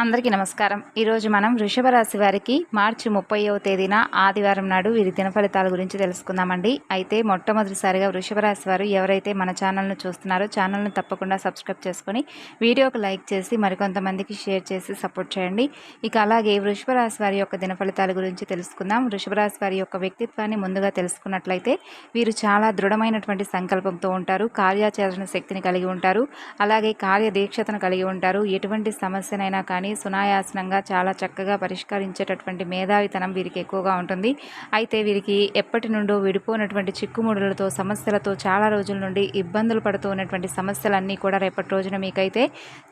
అందరికీ నమస్కారం. ఈరోజు మనం వృషభ రాశి వారికి మార్చి ముప్పైవ తేదీన ఆదివారం నాడు వీరి దిన ఫలితాల గురించి తెలుసుకుందామండి. అయితే మొట్టమొదటిసారిగా వృషభ రాశి వారు ఎవరైతే మన ఛానల్ను చూస్తున్నారో ఛానల్ను తప్పకుండా సబ్స్క్రైబ్ చేసుకొని వీడియోకి లైక్ చేసి మరికొంతమందికి షేర్ చేసి సపోర్ట్ చేయండి. ఇక అలాగే వృషభ రాశి వారి యొక్క దిన ఫలితాల గురించి తెలుసుకుందాం. వృషభ రాశి వారి యొక్క వ్యక్తిత్వాన్ని ముందుగా తెలుసుకున్నట్లయితే వీరు చాలా దృఢమైనటువంటి సంకల్పంతో ఉంటారు. కార్యాచరణ శక్తిని కలిగి ఉంటారు. అలాగే కార్యదీక్షతను కలిగి ఉంటారు. ఎటువంటి సమస్యనైనా కానీ సునాయాసనంగా చాలా చక్కగా పరిష్కరించేటటువంటి మేధావితనం వీరికి ఎక్కువగా ఉంటుంది. అయితే వీరికి ఎప్పటి నుండో విడిపోయినటువంటి చిక్కుముడులతో సమస్యలతో చాలా రోజుల నుండి ఇబ్బందులు పడుతూ ఉన్నటువంటి సమస్యలన్నీ కూడా రేపటి రోజున మీకైతే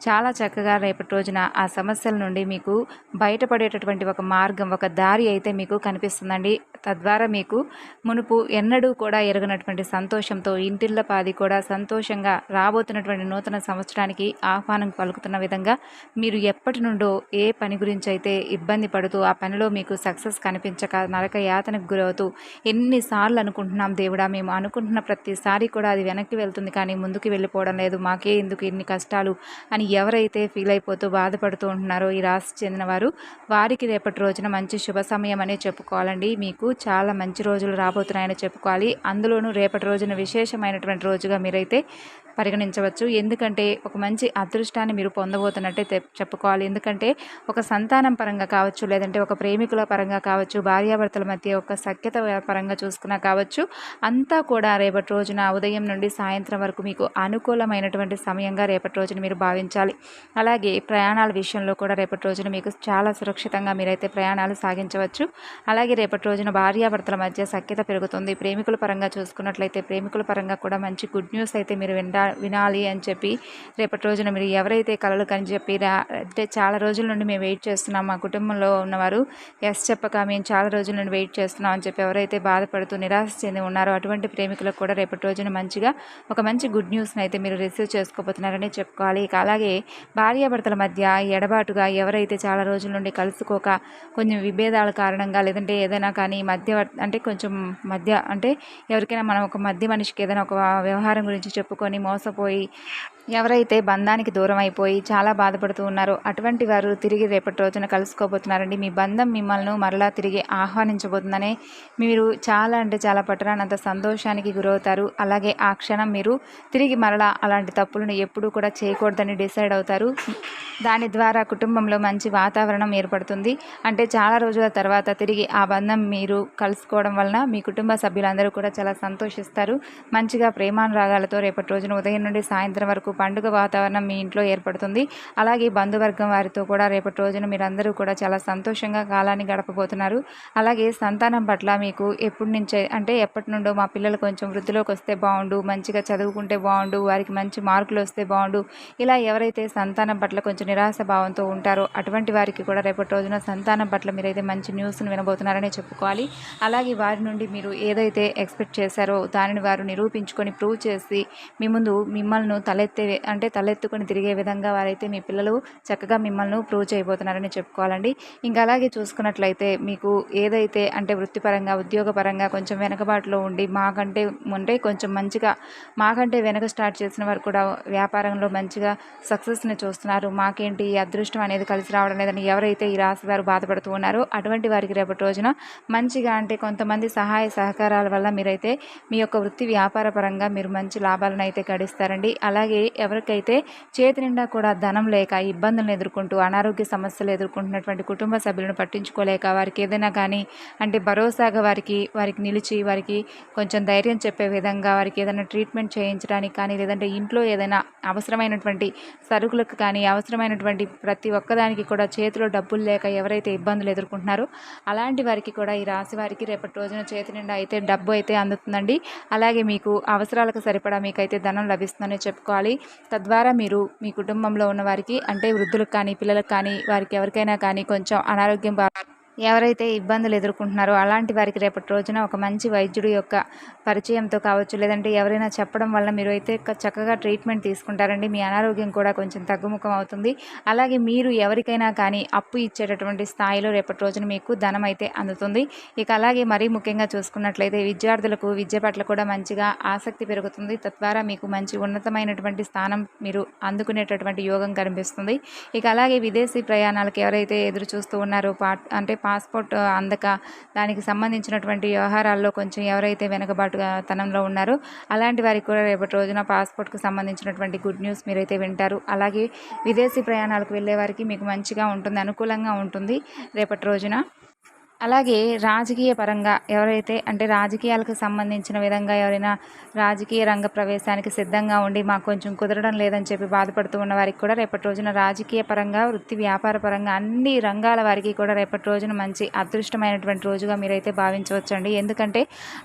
చాలా చక్కగా రేపటి రోజున ఆ సమస్యల నుండి మీకు బయటపడేటటువంటి ఒక మార్గం ఒక దారి అయితే మీకు కనిపిస్తుందండి. తద్వారా మీకు మునుపు ఎన్నడూ కూడా ఎరగనటువంటి సంతోషంతో ఇంటిల్లపాది కూడా సంతోషంగా రాబోతున్నటువంటి నూతన సంవత్సరానికి ఆహ్వానం పలుకుతున్న విధంగా మీరు ఎప్పటి నుండో ఏ పని గురించి అయితే ఇబ్బంది పడుతూ ఆ పనిలో మీకు సక్సెస్ కనిపించక నరక యాతనకు గురవుతూ ఎన్నిసార్లు అనుకుంటున్నాం దేవుడా మేము అనుకుంటున్న ప్రతిసారి కూడా అది వెనక్కి వెళ్తుంది కానీ ముందుకు వెళ్ళిపోవడం లేదు మాకే ఎందుకు ఇన్ని కష్టాలు అని ఎవరైతే ఫీల్ అయిపోతూ బాధపడుతూ ఉంటున్నారో ఈ రాశి చెందిన వారు వారికి రేపటి రోజున మంచి శుభ సమయం అనే చెప్పుకోవాలండి. మీకు చాలా మంచి రోజులు రాబోతున్నాయని చెప్పుకోవాలి. అందులోనూ రేపటి రోజున విశేషమైనటువంటి రోజుగా మీరైతే పరిగణించవచ్చు. ఎందుకంటే ఒక మంచి అదృష్టాన్ని మీరు పొందబోతున్నట్టే చెప్పుకోవాలి. ఎందుకంటే ఒక సంతానం పరంగా కావచ్చు లేదంటే ఒక ప్రేమికుల పరంగా కావచ్చు భార్యాభర్తల మధ్య ఒక సఖ్యత పరంగా చూసుకున్నా కావచ్చు అంతా కూడా రేపటి రోజున ఉదయం నుండి సాయంత్రం వరకు మీకు అనుకూలమైనటువంటి సమయంగా రేపటి రోజున మీరు భావించాలి. అలాగే ప్రయాణాల విషయంలో కూడా రేపటి రోజున మీకు చాలా సురక్షితంగా మీరైతే ప్రయాణాలు సాగించవచ్చు. అలాగే రేపటి రోజున భార్యాభర్తల మధ్య సఖ్యత పెరుగుతుంది. ప్రేమికుల పరంగా చూసుకున్నట్లయితే ప్రేమికుల పరంగా కూడా మంచి గుడ్ న్యూస్ అయితే మీరు వింటా వినాలి అని చెప్పి రేపటి రోజున మీరు ఎవరైతే కలలు కని చెప్పి అంటే చాలా రోజుల నుండి మేము వెయిట్ చేస్తున్నాం మా కుటుంబంలో ఉన్నవారు ఎస్ చెప్పక మేము చాలా రోజుల నుండి వెయిట్ చేస్తున్నాం అని చెప్పి ఎవరైతే బాధపడుతూ నిరాశ చెంది ఉన్నారో అటువంటి ప్రేమికులకు కూడా రేపటి రోజున మంచిగా ఒక మంచి గుడ్ న్యూస్ని అయితే మీరు రిసీవ్ చేసుకోబోతున్నారని చెప్పుకోవాలి. ఇక అలాగే భార్యాభర్తల మధ్య ఎడబాటుగా ఎవరైతే చాలా రోజుల నుండి కలుసుకోక కొంచెం విభేదాల కారణంగా లేదంటే ఏదైనా కానీ మధ్య అంటే కొంచెం మధ్య అంటే ఎవరికైనా మనం ఒక మధ్య మనిషికి ఏదైనా ఒక వ్యవహారం గురించి చెప్పుకొని मोसपोई ఎవరైతే బంధానికి దూరం అయిపోయి చాలా బాధపడుతూ ఉన్నారో అటువంటి వారు తిరిగి రేపటి రోజున కలుసుకోబోతున్నారండి. మీ బంధం మిమ్మల్ని మరలా తిరిగి ఆహ్వానించబోతుందనే మీరు చాలా అంటే చాలా పట్టరానంత సంతోషానికి గురవుతారు. అలాగే ఆ క్షణం మీరు తిరిగి మరలా అలాంటి తప్పులను ఎప్పుడూ కూడా చేయకూడదని డిసైడ్ అవుతారు. దాని ద్వారా కుటుంబంలో మంచి వాతావరణం ఏర్పడుతుంది. అంటే చాలా రోజుల తర్వాత తిరిగి ఆ బంధం మీరు కలుసుకోవడం వలన మీ కుటుంబ సభ్యులందరూ కూడా చాలా సంతోషిస్తారు. మంచిగా ప్రేమానురాగాలతో రేపటి రోజున ఉదయం నుండి సాయంత్రం వరకు పండుగ వాతావరణం మీ ఇంట్లో ఏర్పడుతుంది. అలాగే బంధువర్గం వారితో కూడా రేపటి రోజున మీరందరూ కూడా చాలా సంతోషంగా కాలాన్ని గడపబోతున్నారు. అలాగే సంతానం పట్ల మీకు ఎప్పటి నుంచే అంటే ఎప్పటి నుండో మా పిల్లలు కొంచెం వృద్ధిలోకి వస్తే బాగుండు మంచిగా చదువుకుంటే బాగుండు వారికి మంచి మార్కులు వస్తే బాగుండు ఇలా ఎవరైతే సంతానం పట్ల కొంచెం నిరాశ భావంతో ఉంటారో అటువంటి వారికి కూడా రేపటి రోజున సంతానం పట్ల మీరైతే మంచి న్యూస్ను వినబోతున్నారని చెప్పుకోవాలి. అలాగే వారి నుండి మీరు ఏదైతే ఎక్స్పెక్ట్ చేశారో దానిని వారు నిరూపించుకొని ప్రూవ్ చేసి మీ ముందు మిమ్మల్ని తలెత్తే అంటే తలెత్తుకొని తిరిగే విధంగా వారైతే మీ పిల్లలు చక్కగా మిమ్మల్ని ప్రూవ్ చేయబోతున్నారని చెప్పుకోవాలండి. ఇంకా అలాగే చూసుకున్నట్లయితే మీకు ఏదైతే అంటే వృత్తిపరంగా ఉద్యోగపరంగా కొంచెం వెనకబాటులో ఉండి మాకంటే ఉంటే కొంచెం మంచిగా మాకంటే వెనక స్టార్ట్ చేసిన వారు కూడా వ్యాపారంలో మంచిగా సక్సెస్ని చూస్తున్నారు. మాకేంటి ఈ అదృష్టం అనేది కలిసి రావడం లేదని ఎవరైతే ఈ రాశి వారు బాధపడుతూ ఉన్నారో అటువంటి వారికి రేపటి రోజున మంచిగా అంటే కొంతమంది సహాయ సహకారాల వల్ల మీరైతే మీ యొక్క వృత్తి వ్యాపార పరంగా మీరు మంచి లాభాలను అయితే గడిస్తారండి. అలాగే ఎవరికైతే చేతి నిండా కూడా ధనం లేక ఇబ్బందులను ఎదుర్కొంటూ అనారోగ్య సమస్యలు ఎదుర్కొంటున్నటువంటి కుటుంబ సభ్యులను పట్టించుకోలేక వారికి ఏదైనా కానీ అంటే భరోసాగా వారికి వారికి నిలిచి వారికి కొంచెం ధైర్యం చెప్పే విధంగా వారికి ఏదైనా ట్రీట్మెంట్ చేయించడానికి కానీ లేదంటే ఇంట్లో ఏదైనా అవసరమైనటువంటి సరుకులకు కానీ అవసరమైనటువంటి ప్రతి ఒక్కదానికి కూడా చేతిలో డబ్బులు లేక ఎవరైతే ఇబ్బందులు ఎదుర్కొంటున్నారో అలాంటి వారికి కూడా ఈ రాశి వారికి రేపటి రోజున చేతి నిండా అయితే డబ్బు అయితే అందుతుందండి. అలాగే మీకు అవసరాలకు సరిపడా మీకైతే ధనం లభిస్తుందని చెప్పుకోవాలి. తద్వారా మీరు మీ కుటుంబంలో ఉన్న వారికి అంటే వృద్ధులకు కానీ పిల్లలకు కానీ వారికి ఎవరికైనా కానీ కొంచెం అనారోగ్యం ఎవరైతే ఇబ్బందులు ఎదుర్కొంటున్నారో అలాంటి వారికి రేపటి రోజున ఒక మంచి వైద్యుడి యొక్క పరిచయంతో కావచ్చు లేదంటే ఎవరైనా చెప్పడం వల్ల మీరు అయితే చక్కగా ట్రీట్మెంట్ తీసుకుంటారండి. మీ అనారోగ్యం కూడా కొంచెం తగ్గుముఖం అవుతుంది. అలాగే మీరు ఎవరికైనా కానీ అప్పు ఇచ్చేటటువంటి స్థాయిలో రేపటి రోజున మీకు ధనం అయితే అందుతుంది. ఇక అలాగే మరీ ముఖ్యంగా చూసుకున్నట్లయితే విద్యార్థులకు విద్య పట్ల కూడా మంచిగా ఆసక్తి పెరుగుతుంది. తద్వారా మీకు మంచి ఉన్నతమైనటువంటి స్థానం మీరు అందుకునేటటువంటి యోగం కనిపిస్తుంది. ఇక అలాగే విదేశీ ప్రయాణాలకు ఎవరైతే ఎదురు చూస్తూ ఉన్నారో పా అంటే పాస్పోర్ట్ అందక దానికి సంబంధించినటువంటి వ్యవహారాల్లో కొంచెం ఎవరైతే వెనుకబాటుగా తనంలో ఉన్నారో అలాంటి వారికి కూడా రేపటి రోజున పాస్పోర్ట్కి సంబంధించినటువంటి గుడ్ న్యూస్ మీరైతే వింటారు. అలాగే విదేశీ ప్రయాణాలకు వెళ్ళే వారికి మీకు మంచిగా ఉంటుంది అనుకూలంగా ఉంటుంది రేపటి రోజున. అలాగే రాజకీయ పరంగా ఎవరైతే అంటే రాజకీయాలకు సంబంధించిన విధంగా ఎవరైనా రాజకీయ రంగ ప్రవేశానికి సిద్ధంగా ఉండి మాకు కొంచెం కుదరడం లేదని చెప్పి బాధపడుతూ ఉన్న వారికి కూడా రేపటి రోజున రాజకీయ పరంగా వృత్తి వ్యాపార పరంగా అన్ని రంగాల వారికి కూడా రేపటి రోజున మంచి అదృష్టమైనటువంటి రోజుగా మీరైతే భావించవచ్చండి. ఎందుకంటే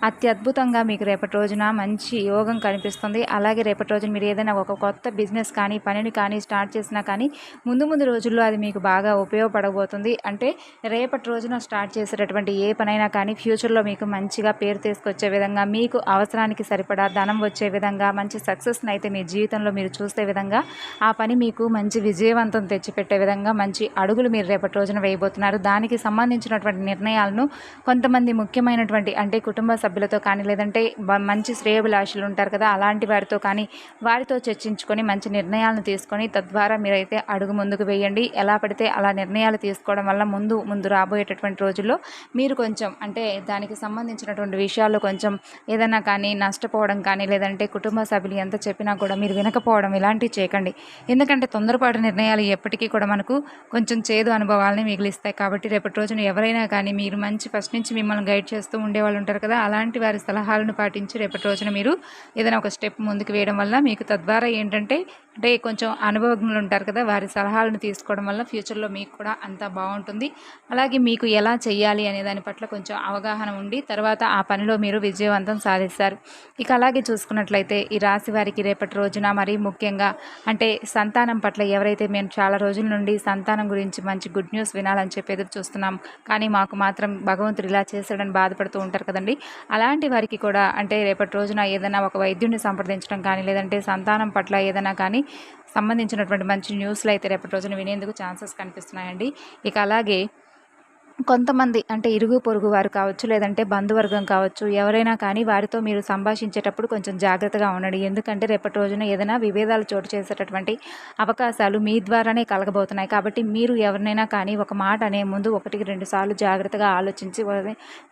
అత్యద్భుతంగా మీకు రేపటి రోజున మంచి యోగం కనిపిస్తుంది. అలాగే రేపటి రోజున మీరు ఏదైనా ఒక కొత్త బిజినెస్ కానీ పనిని కానీ స్టార్ట్ చేసినా కానీ ముందు ముందు రోజుల్లో అది మీకు బాగా ఉపయోగపడబోతుంది. అంటే రేపటి రోజున స్టార్ట్ చేసేటటువంటి ఏ పనైనా కానీ ఫ్యూచర్లో మీకు మంచిగా పేరు తీసుకొచ్చే విధంగా మీకు అవసరానికి సరిపడా ధనం వచ్చే విధంగా మంచి సక్సెస్ని అయితే మీ జీవితంలో మీరు చూసే విధంగా ఆ పని మీకు మంచి విజయవంతం తెచ్చిపెట్టే విధంగా మంచి అడుగులు మీరు రేపటి రోజున వేయబోతున్నారు. దానికి సంబంధించినటువంటి నిర్ణయాలను కొంతమంది ముఖ్యమైనటువంటి అంటే కుటుంబ సభ్యులతో కానీ లేదంటే మంచి శ్రేయభిలాషులు ఉంటారు కదా అలాంటి వారితో కానీ వారితో చర్చించుకొని మంచి నిర్ణయాలను తీసుకొని తద్వారా మీరైతే అడుగు ముందుకు వేయండి. ఎలా పడితే అలా నిర్ణయాలు తీసుకోవడం వల్ల ముందు ముందు రాబోయేటటువంటి రోజుల్లో మీరు కొంచెం అంటే దానికి సంబంధించినటువంటి విషయాల్లో కొంచెం ఏదైనా కానీ నష్టపోవడం కానీ లేదంటే కుటుంబ సభ్యులు ఎంత చెప్పినా కూడా మీరు వినకపోవడం ఇలాంటివి చేయకండి. ఎందుకంటే తొందరపాటు నిర్ణయాలు ఎప్పటికీ కూడా మనకు కొంచెం చేదు అనుభవాలని మిగిలిస్తాయి. కాబట్టి రేపటి రోజున ఎవరైనా కానీ మీరు మంచి ఫస్ట్ నుంచి మిమ్మల్ని గైడ్ చేస్తూ ఉండేవాళ్ళు ఉంటారు కదా అలాంటి వారి సలహాలను పాటించి రేపటి రోజున మీరు ఏదైనా ఒక స్టెప్ ముందుకు వేయడం వల్ల మీకు తద్వారా ఏంటంటే అంటే కొంచెం అనుభవజ్ఞులు ఉంటారు కదా వారి సలహాలను తీసుకోవడం వల్ల ఫ్యూచర్లో మీకు కూడా అంతా బాగుంటుంది. అలాగే మీకు ఎలా చేయాలి అనే దాని పట్ల కొంచెం అవగాహన ఉండి తర్వాత ఆ పనిలో మీరు విజయవంతం సాధిస్తారు. ఇక అలాగే చూసుకున్నట్లయితే ఈ రాశి వారికి రేపటి రోజున మరీ ముఖ్యంగా అంటే సంతానం పట్ల ఎవరైతే మేము చాలా రోజుల నుండి సంతానం గురించి మంచి గుడ్ న్యూస్ వినాలని చెప్పి ఎదురు చూస్తున్నాం కానీ మాకు మాత్రం భగవంతుడు ఇలా చేశాడని బాధపడుతూ ఉంటారు కదండి. అలాంటి వారికి కూడా అంటే రేపటి రోజున ఏదైనా ఒక వైద్యుడిని సంప్రదించడం కానీ లేదంటే సంతానం పట్ల ఏదైనా కానీ సంబంధించినటువంటి మంచి న్యూస్లు అయితే రేపటి రోజున వినేందుకు ఛాన్సెస్ కనిపిస్తున్నాయండి. ఇక అలాగే కొంతమంది అంటే ఇరుగు పొరుగు వారు కావచ్చు లేదంటే బంధువర్గం కావచ్చు ఎవరైనా కానీ వారితో మీరు సంభాషించేటప్పుడు కొంచెం జాగ్రత్తగా ఉండండి. ఎందుకంటే రేపటి రోజున ఏదైనా విభేదాలు చోటు చేసేటటువంటి అవకాశాలు మీ ద్వారానే కలగబోతున్నాయి. కాబట్టి మీరు ఎవరినైనా కానీ ఒక మాట అనే ముందు ఒకటికి రెండు సార్లు జాగ్రత్తగా ఆలోచించి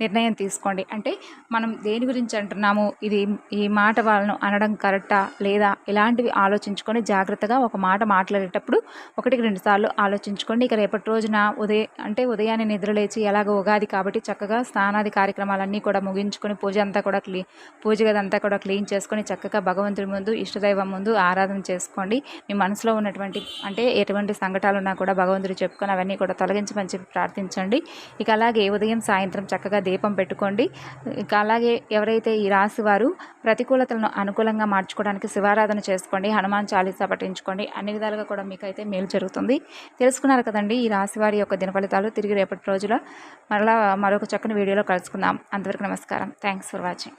నిర్ణయం తీసుకోండి. అంటే మనం దేని గురించి అంటున్నాము ఇది ఈ మాట వాళ్ళను అనడం కరెక్టా లేదా ఇలాంటివి ఆలోచించుకొని జాగ్రత్తగా ఒక మాట మాట్లాడేటప్పుడు ఒకటికి రెండు సార్లు ఆలోచించుకోండి. ఇక రేపటి రోజున ఉదయం అంటే ఉదయాన్నే నిద్ర లేచి ఎలాగో ఉగాది కాబట్టి చక్కగా స్నానాది కార్యక్రమాలన్నీ కూడా ముగించుకొని పూజ అంతా కూడా క్లీ పూజ గదంతా కూడా క్లీన్ చేసుకొని చక్కగా భగవంతుడి ముందు ఇష్టదైవం ముందు ఆరాధన చేసుకోండి. మీ మనసులో ఉన్నటువంటి అంటే ఎటువంటి సంఘటాలు ఉన్నా కూడా భగవంతుడు చెప్పుకొని అవన్నీ కూడా తొలగించమని చెప్పి ప్రార్థించండి. ఇక అలాగే ఉదయం సాయంత్రం చక్కగా దీపం పెట్టుకోండి. ఇక అలాగే ఎవరైతే ఈ రాశి వారు ప్రతికూలతలను అనుకూలంగా మార్చుకోవడానికి శివారాధన చేసుకోండి హనుమాన్ చాలీసా పఠించుకోండి అన్ని విధాలుగా కూడా మీకైతే మేలు జరుగుతుంది. తెలుసుకున్నారు కదండి ఈ రాశి వారి యొక్క దిన ఫలితాలు తిరిగి రేపటి రోజులో మరలా మరొక చక్కని వీడియోలో కలుసుకుందాం. అంతవరకు నమస్కారం. Thanks for watching